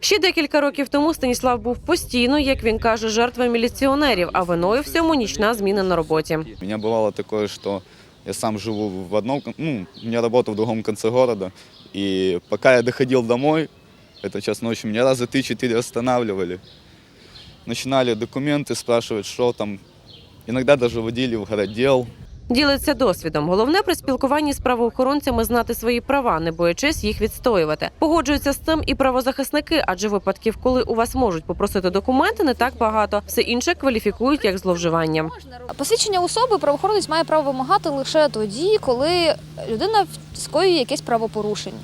Ще декілька років тому Станіслав був постійно, як він каже, жертвою міліціонерів, а виною всьому нічна зміна на роботі. У меня бывало такое, что я сам живу в одном, кон- ну, у меня работа в другом конце города, и пока я доходил домой, это час ночи, меня раза три-четыре останавливали. Начинали документы спрашивать, что там. Иногда даже водили в городдел. Ділиться досвідом. Головне при спілкуванні з правоохоронцями знати свої права, не боячись їх відстоювати. Погоджуються з цим і правозахисники, адже випадків, коли у вас можуть попросити документи, не так багато. Все інше кваліфікують як зловживання. Посвідчення особи правоохоронець має право вимагати лише тоді, коли людина скоює якесь правопорушення.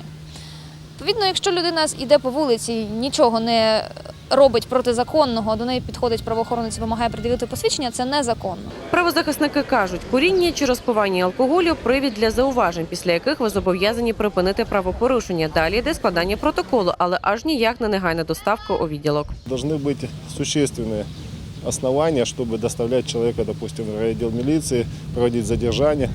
Відповідно, якщо людина йде по вулиці, нічого не робить протизаконного, до неї підходить правоохоронець і вимагає придивити посвідчення, це незаконно. Правозахисники кажуть, куріння чи розпивання алкоголю привід для зауважень, після яких ви зобов'язані припинити правопорушення. Далі йде складання протоколу, але аж ніяк не негайна доставка у відділок. Должны быть существенные основания, чтобы доставлять человека, допустим, в райотдел милиции, проводить задержание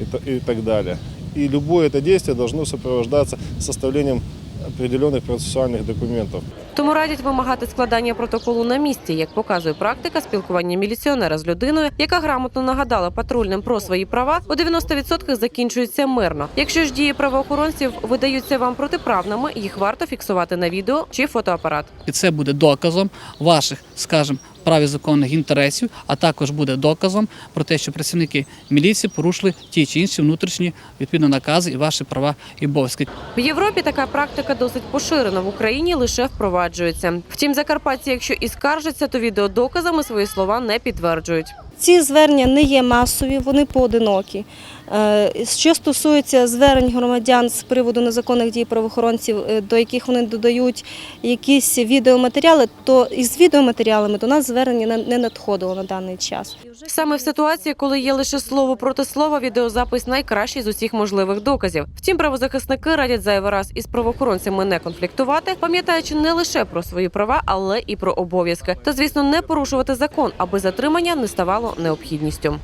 и, т- и так далее. И любое это действие должно сопровождаться составлением определенных процессуальных документов. Тому радять вимагати складання протоколу на місці, як показує практика спілкування міліціонера з людиною, яка грамотно нагадала патрульним про свої права, у 90% закінчується мирно. Якщо ж дії правоохоронців видаються вам протиправними, їх варто фіксувати на відео чи фотоапарат. І це буде доказом ваших, скажімо, прав і законних інтересів, а також буде доказом про те, що працівники міліції порушили ті чи інші внутрішні відповідно накази і ваші права і обов'язки. В Європі така практика досить поширена в Україні лише впроваджується. Втім, закарпатці, якщо і скаржаться, то відеодоказами свої слова не підтверджують. Ці звернення не є масові, вони поодинокі. Е, Що стосується звернень громадян з приводу незаконних дій правоохоронців, е, до яких вони додають якісь відеоматеріали, то із відеоматеріалами до нас звернення не- надходило на даний час. Саме в ситуації, коли є лише слово проти слова, відеозапис найкращий з усіх можливих доказів. Втім, правозахисники радять зайвий раз із правоохоронцями не конфліктувати, пам'ятаючи не лише про свої права, але і про обов'язки. Та звісно, не порушувати закон, аби затримання не ставало необхідністю.